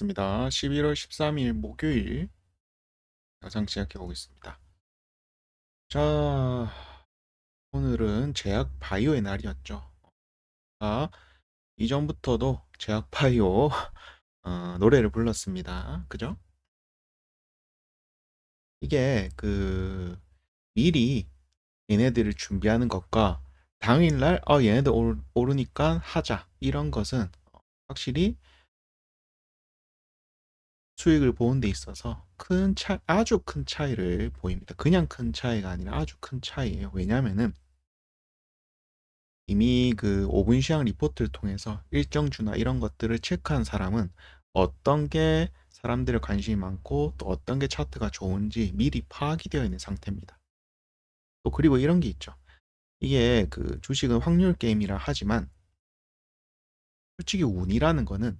반갑습니다. 11월 13일 목요일 영상 시작해 보겠습니다. 자, 오늘은 제약 바이오의 날이었죠. 아, 이전부터도 제약 바이오 어, 노래를 불렀습니다. 그죠? 이게 그 미리 얘네들을 준비하는 것과 당일날 어 얘네들 오르, 오르니까 하자 이런 것은 확실히 수익을 보는 데 있어서 큰 차, 아주 큰 차이를 보입니다. 그냥 큰 차이가 아니라 아주 큰 차이예요. 왜냐면은 이미 그 5분 시황 리포트를 통해서 일정주나 이런 것들을 체크한 사람은 어떤 게 사람들의 관심이 많고 또 어떤 게 차트가 좋은지 미리 파악이 되어 있는 상태입니다. 또 그리고 이런 게 있죠. 이게 그 주식은 확률 게임이라 하지만 솔직히 운이라는 거는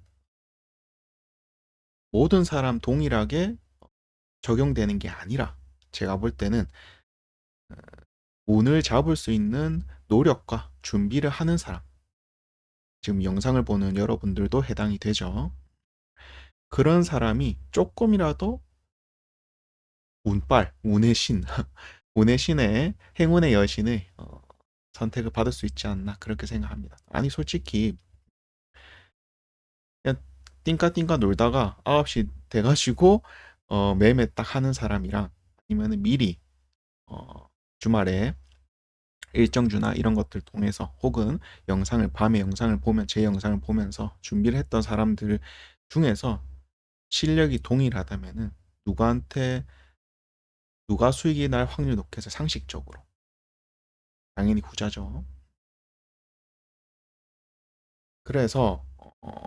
모든 사람 동일하게 적용되는 게 아니라 제가 볼 때는 어, 운을 잡을 수 있는 노력과 준비를 하는 사람 지금 영상을 보는 여러분들도 해당이 되죠. 그런 사람이 조금이라도 운빨, 운의 신, 운의 신의 행운의 여신의 어, 선택을 받을 수 있지 않나 그렇게 생각합니다. 아니 솔직히 띵까띵까 놀다가 9시 돼가지고 어, 매매 딱 하는 사람이랑 아니면 미리 어, 주말에 일정주나 이런 것들 통해서 혹은 영상을 밤에 영상을 보면 제 영상을 보면서 준비를 했던 사람들 중에서 실력이 동일하다면은 누구한테 누가 수익이 날 확률 높겠어 상식적으로 당연히 후자죠. 그래서 어,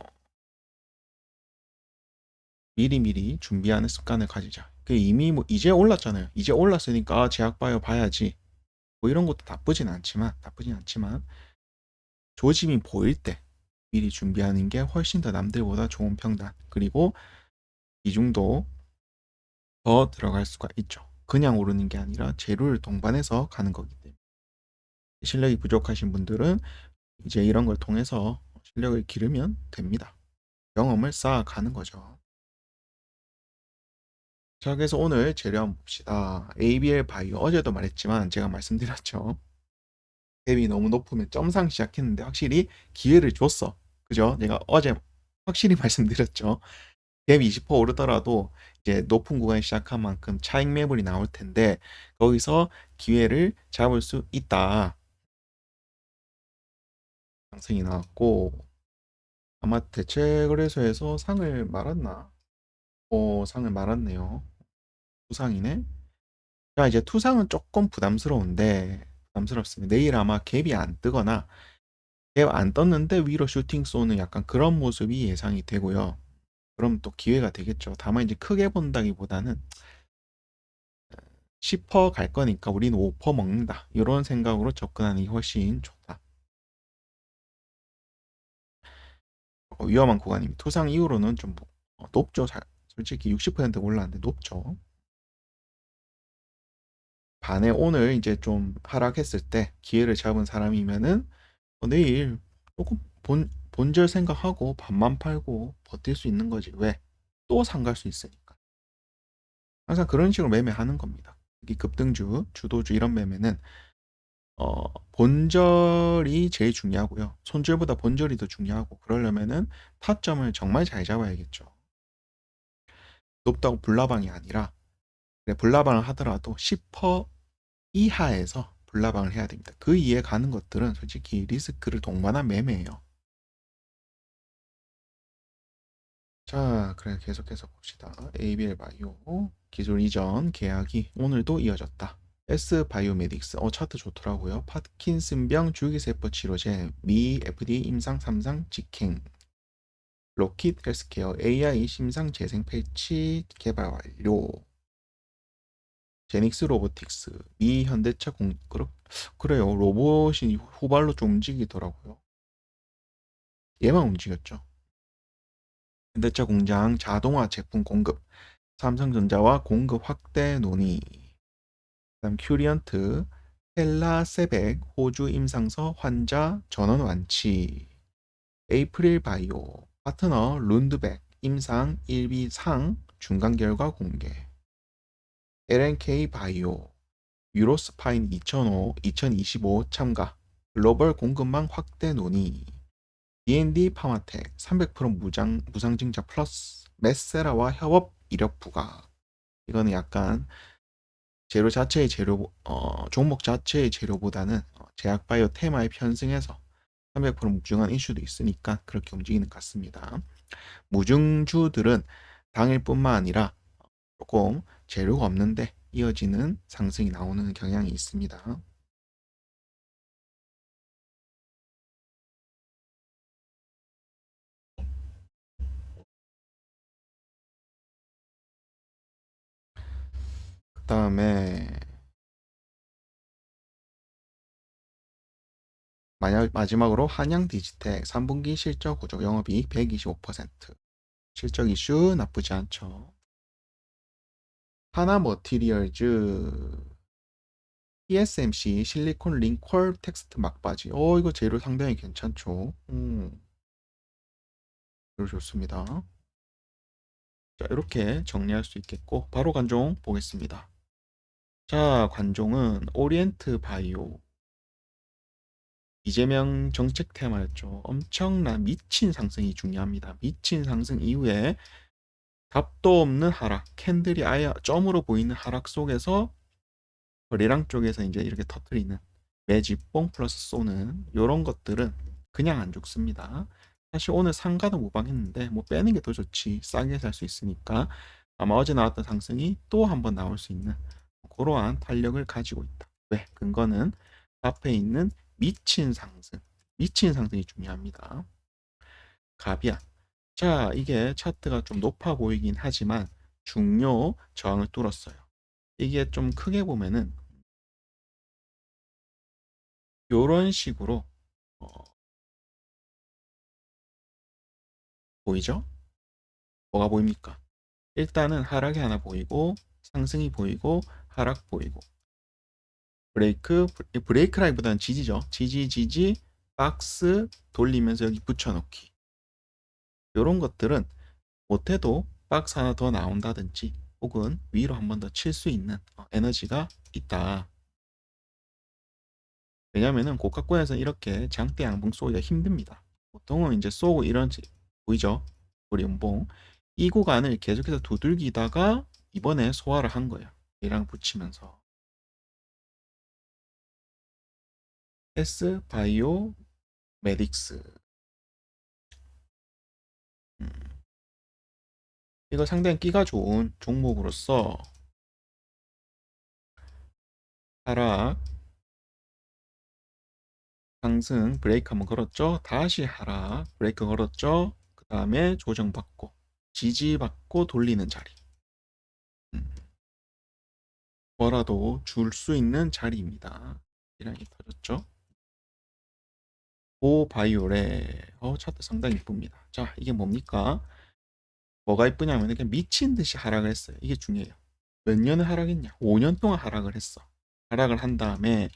미리미리 준비하는 습관을 가지자. 그 이미 뭐 이제 올랐잖아요. 이제 올랐으니까 제약 바이오 봐야지. 뭐 이런 것도 나쁘진 않지만 나쁘진 않지만 조짐이 보일 때 미리 준비하는 게 훨씬 더 남들보다 좋은 평단. 그리고 비중도 더 들어갈 수가 있죠. 그냥 오르는 게 아니라 재료를 동반해서 가는 거기 때문에. 실력이 부족하신 분들은 이제 이런 걸 통해서 실력을 기르면 됩니다. 경험을 쌓아가는 거죠. 자, 그래서 오늘 재료 한번 봅시다. ABL 바이오 어제도 말했지만 제가 말씀드렸죠. 갭이 너무 높으면 점상 시작했는데 확실히 기회를 줬어. 그죠? 제가 어제 확실히 말씀드렸죠. 갭 20% 오르더라도 이제 높은 구간이 시작한 만큼 차익 매물이 나올 텐데 거기서 기회를 잡을 수 있다. 상승이 나왔고 아마 대체 거래소에서 상을 말았나? 어, 상을 말았네요. 투상이네. 자, 이제 투상은 조금 부담스러운데, 부담스럽습니다. 내일 아마 갭이 안 뜨거나, 갭 안 떴는데 위로 슈팅 쏘는 약간 그런 모습이 예상이 되고요. 그럼 또 기회가 되겠죠. 다만 이제 크게 본다기보다는 10%갈 거니까 우리는 5% 먹는다. 이런 생각으로 접근하는 게 훨씬 좋다. 어, 위험한 구간입니다. 투상 이후로는 좀 어, 높죠. 솔직히 60% 올랐는데 높죠. 반에 오늘 이제 좀 하락했을 때 기회를 잡은 사람이면은 어, 내일 조금 본, 본절 생각하고 반만 팔고 버틸 수 있는 거지. 왜? 또 상갈 수 있으니까. 항상 그런 식으로 매매하는 겁니다. 이 급등주, 주도주 이런 매매는 어, 본절이 제일 중요하고요. 손절보다 본절이 더 중요하고 그러려면은 타점을 정말 잘 잡아야겠죠. 높다고 불나방이 아니라 불나방을 하더라도 10% 이하에서 불나방을 해야 됩니다. 그 이에 가는 것들은 솔직히 리스크를 동반한 매매예요. 자, 그래 계속해서 봅시다. ABL 바이오 기술 이전 계약이 오늘도 이어졌다. S 바이오메딕스 어 차트 좋더라고요. 파킨슨병 줄기세포 치료제 미 FDA 임상 3상 직행 로킷 헬스케어 AI 심상 재생 패치 개발 완료. 제닉스 로보틱스 미 현대차 공 그러, 그래요 로봇이 후발로 좀 움직이더라고요. 얘만 움직였죠. 현대차 공장 자동화 제품 공급 삼성전자와 공급 확대 논의 그다음 큐리언트 텔라세백 호주 임상서 환자 전원 완치 에이프릴 바이오 파트너 룬드백 임상 1비상 중간 결과 공개. LNK 바이오 유로스파인 2005, 2025 참가. 글로벌 공급망 확대 논의. D&D 파마텍 300% 무장, 무상증자 플러스 메세라와 협업 이력 부각. 이거는 약간 재료 자체의 재료 어, 종목 자체의 재료보다는 어, 제약 바이오 테마에 편승해서 300% 무중한 이슈도 있으니까 그렇게 움직이는 것 같습니다. 무중주들은 당일뿐만 아니라 조금 재료가 없는데 이어지는 상승이 나오는 경향이 있습니다. 그 다음에 마지막으로 한양 디지텍 3분기 실적 구조 영업이익 125% 실적 이슈 나쁘지 않죠. 하나 머티리얼즈 TSMC 실리콘 링퀄 텍스트 막바지. 어 이거 재료 상당히 괜찮죠. 음. 좋습니다. 자 이렇게 정리할 수 있겠고 바로 관종 보겠습니다. 자 관종은 오리엔트 바이오 이재명 정책 테마였죠. 엄청난 미친 상승이 중요합니다. 미친 상승 이후에 답도 없는 하락, 캔들이 아예 점으로 보이는 하락 속에서 거래량 쪽에서 이제 이렇게 터트리는 매집봉 플러스 쏘는 이런 것들은 그냥 안 죽습니다. 사실 오늘 상가도 무방했는데 뭐 빼는 게 더 좋지 싸게 살 수 있으니까 아마 어제 나왔던 상승이 또 한번 나올 수 있는 그러한 탄력을 가지고 있다. 왜? 근거는 앞에 있는 미친 상승, 미친 상승이 중요합니다. 가비안. 자, 이게 차트가 좀 높아 보이긴 하지만 중요 저항을 뚫었어요. 이게 좀 크게 보면은 요런 식으로 어, 보이죠? 뭐가 보입니까? 일단은 하락이 하나 보이고 상승이 보이고 하락 보이고 브레이크 브레이크 라인보다는 지지죠. 지지 지지 박스 돌리면서 여기 붙여놓기. 이런 것들은 못해도 박스 하나 더 나온다든지 혹은 위로 한 번 더 칠 수 있는 어, 에너지가 있다. 왜냐면은 고가권에서는 이렇게 장대 양봉 쏘기가 힘듭니다. 보통은 이제 쏘고 이런 보이죠? 우리 연봉 이 구간을 계속해서 두들기다가 이번에 소화를 한 거예요. 얘랑 붙이면서 S 바이오 메딕스 이거 상당히 끼가 좋은 종목으로서 하락 상승 브레이크 한번 걸었죠 다시 하락 브레이크 걸었죠 그 다음에 조정받고 지지받고 돌리는 자리 음. 뭐라도 줄 수 있는 자리입니다 이랑이 터졌죠 고바이올의 어, 차트 상당히 이쁩니다. 자, 이게 뭡니까? 뭐가 이쁘냐면 그냥 미친 듯이 하락을 했어요. 이게 중요해요. 몇 년을 하락했냐? 5년 동안 하락을 했어. 하락을 한 다음에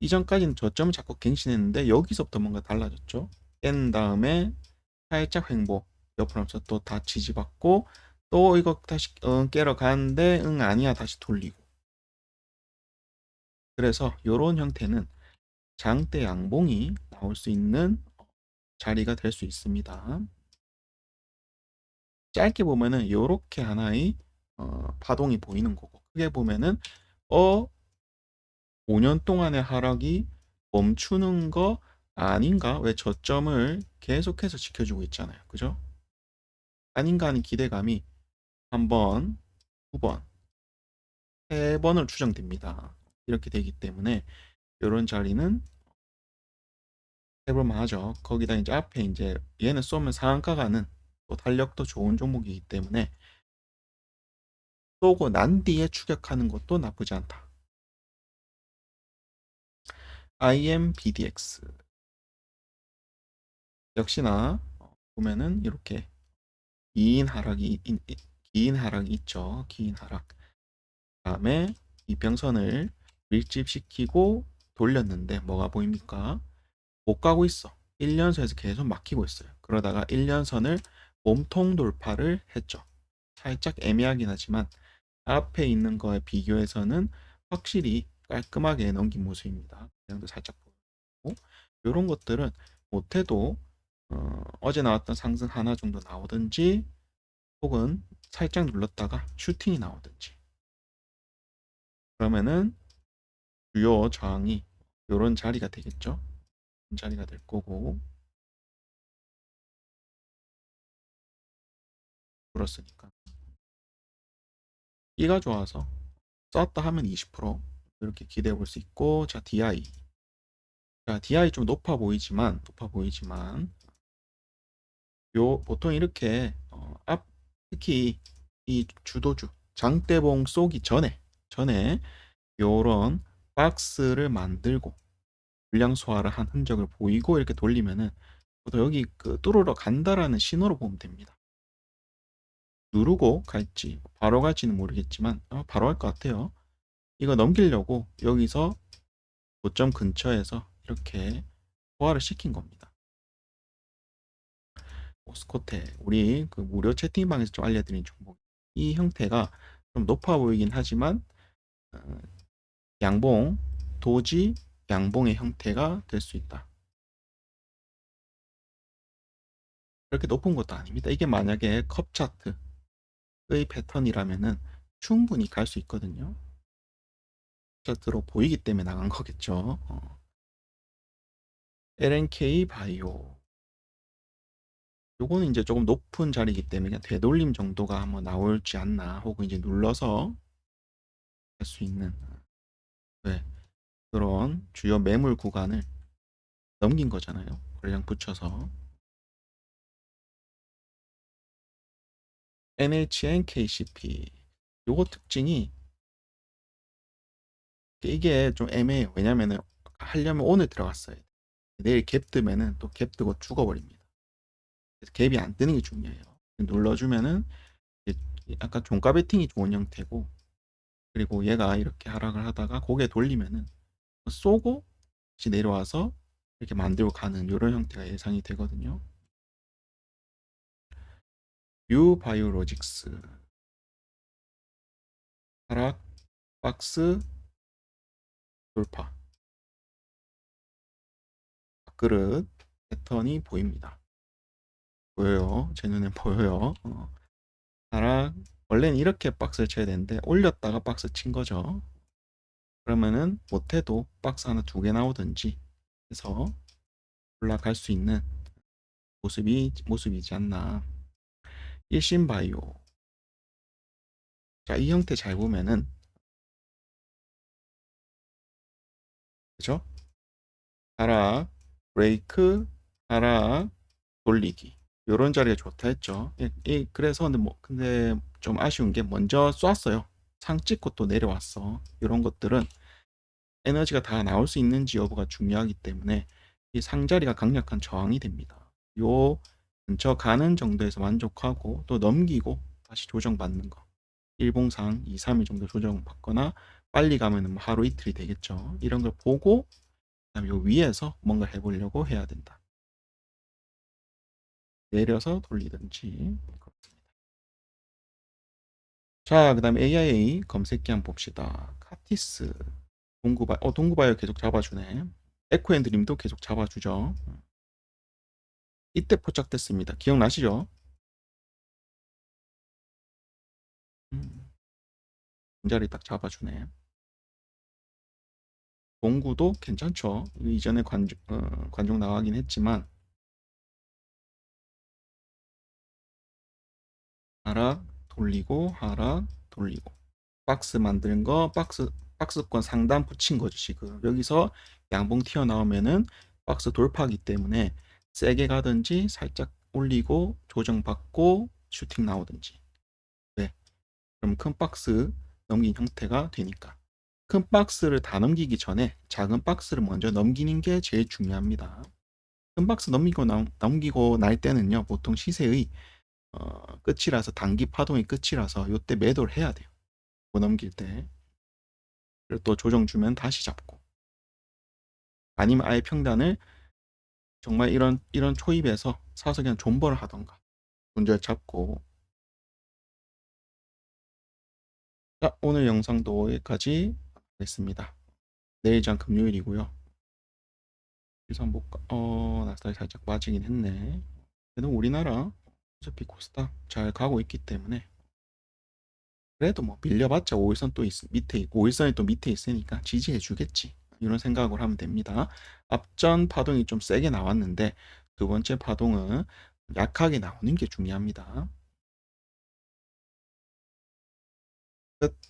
이전까지는 저점을 자꾸 갱신했는데 여기서부터 뭔가 달라졌죠. 깬 다음에 살짝 횡보 옆으로 하면서 또 다 지지받고 또 이거 다시 응, 깨러 가는데 응 아니야 다시 돌리고 그래서 이런 형태는 장대 양봉이 나올 수 있는 자리가 될 수 있습니다. 짧게 보면은 이렇게 하나의 어, 파동이 보이는 거고 크게 보면은 어 5년 동안의 하락이 멈추는 거 아닌가? 왜 저점을 계속해서 지켜주고 있잖아요. 그죠? 아닌가 하는 기대감이 한 번, 두 번, 세 번을 추정됩니다. 이렇게 되기 때문에 이런 자리는 해볼만 하죠. 거기다 이제 앞에 이제 얘는 쏘면 상한가 가는 또 탄력도 좋은 종목이기 때문에 쏘고 난 뒤에 추격하는 것도 나쁘지 않다. IMBDX 역시나 보면은 이렇게 긴 하락이 긴 하락이 있죠. 긴 하락. 다음에 이평선을 밀집시키고 돌렸는데 뭐가 보입니까? 못 가고 있어. 1년선에서 계속 막히고 있어요. 그러다가 1년선을 몸통 돌파를 했죠. 살짝 애매하긴 하지만 앞에 있는 거에 비교해서는 확실히 깔끔하게 넘긴 모습입니다. 그냥도 살짝 보고 이런 것들은 못해도 어, 어제 나왔던 상승 하나 정도 나오든지 혹은 살짝 눌렀다가 슈팅이 나오든지 그러면은 주요 저항이 이런 자리가 되겠죠. 자리가 될 거고 그렇으니까 이가 좋아서 썼다 하면 20% 이렇게 기대해 볼 수 있고 자 DI 자 DI 좀 높아 보이지만 높아 보이지만 요 보통 이렇게 어, 앞 특히 이 주도주 장대봉 쏘기 전에 전에 요런 박스를 만들고 물량 소화를 한 흔적을 보이고 이렇게 돌리면은 또 여기 그 뚫으러 간다라는 신호로 보면 됩니다. 누르고 갈지 바로 갈지는 모르겠지만 어, 바로 할 것 같아요. 이거 넘기려고 여기서 고점 근처에서 이렇게 소화를 시킨 겁니다. 오스코테 우리 그 무료 채팅방에서 좀 알려드린 종목 이 형태가 좀 높아 보이긴 하지만 어, 양봉 도지 양봉의 형태가 될 수 있다. 그렇게 높은 것도 아닙니다. 이게 만약에 컵 차트 의 패턴이라면은 충분히 갈 수 있거든요. 차트로 보이기 때문에 나간 거겠죠. 어. LNK 바이오. 요거는 이제 조금 높은 자리이기 때문에 그냥 되돌림 정도가 한번 나올지 않나 혹은 이제 눌러서 할 수 있는 네. 그런 주요 매물 구간을 넘긴 거잖아요. 거래량 붙여서 NHN KCP 요거 특징이 이게 좀 애매해요. 왜냐면은 하려면 오늘 들어갔어야 돼. 내일 갭 뜨면은 또 갭 뜨고 죽어버립니다. 그래서 갭이 안 뜨는 게 중요해요. 눌러주면은 약간 종가 베팅이 좋은 형태고 그리고 얘가 이렇게 하락을 하다가 고개 돌리면은 쏘고 다시 내려와서 이렇게 만들고 가는 이런 형태가 예상이 되거든요. 유바이오로직스 하락 박스 돌파 밥그릇 패턴이 보입니다. 보여요. 제 눈에 보여요. 어. 하락 원래는 이렇게 박스를 쳐야 되는데 올렸다가 박스 친 거죠. 그러면은 못해도 박스 하나 두 개 나오든지 해서 올라갈 수 있는 모습이 모습이지 않나. 일신바이오. 자, 이 형태 잘 보면은 그죠? 하락, 브레이크, 하락, 돌리기. 요런 자리가 좋다 했죠. 예, 예, 그래서 근데 뭐 근데 좀 아쉬운 게 먼저 쐈어요. 상 찍고 또 내려왔어. 이런 것들은 에너지가 다 나올 수 있는지 여부가 중요하기 때문에 이 상자리가 강력한 저항이 됩니다. 요 근처 가는 정도에서 만족하고 또 넘기고 다시 조정받는 거. 일봉상 2, 3일 정도 조정받거나 빨리 가면 뭐 하루 이틀이 되겠죠. 이런 걸 보고 그다음에 요 위에서 뭔가 해보려고 해야 된다. 내려서 돌리든지 그렇습니다. 자, 그 다음에 AIA 검색기 한번 봅시다. 카티스 동구바 어 동구바이오 계속 잡아주네. 에코앤드림도 계속 잡아주죠. 이때 포착됐습니다. 기억나시죠? 음. 자리 딱 잡아주네. 동구도 괜찮죠. 이전에 관중, 어, 관중 나가긴 했지만 하락 돌리고 하락 돌리고 박스 만드는 거 박스 박스권 상단 붙인 거죠 지금 여기서 양봉 튀어나오면은 박스 돌파하기 때문에 세게 가든지 살짝 올리고 조정받고 슈팅 나오든지. 네. 그럼 큰 박스 넘긴 형태가 되니까. 큰 박스를 다 넘기기 전에 작은 박스를 먼저 넘기는 게 제일 중요합니다. 큰 박스 넘기고 나, 넘기고 날 때는요 보통 시세의 어, 끝이라서 단기 파동이 끝이라서 이때 매도를 해야 돼요. 못 넘길 때. 그리고 또 조정 주면 다시 잡고. 아니면 아예 평단을 정말 이런 이런 초입에서 사서 그냥 존버를 하던가 손절 잡고 자, 오늘 영상도 여기까지 하겠습니다. 내일 장 금요일이고요. 일선 볼까? 어, 나스닥이 살짝 빠지긴 했네. 그래도 우리나라 어차피 코스닥 잘 가고 있기 때문에 그래도 뭐 밀려봤자 5일선 또 있, 밑에 있- 5일선이 또 밑에 있으니까 지지해 주겠지. 이런 생각을 하면 됩니다. 앞전 파동이 좀 세게 나왔는데 두 번째 파동은 약하게 나오는 게 중요합니다. 끝.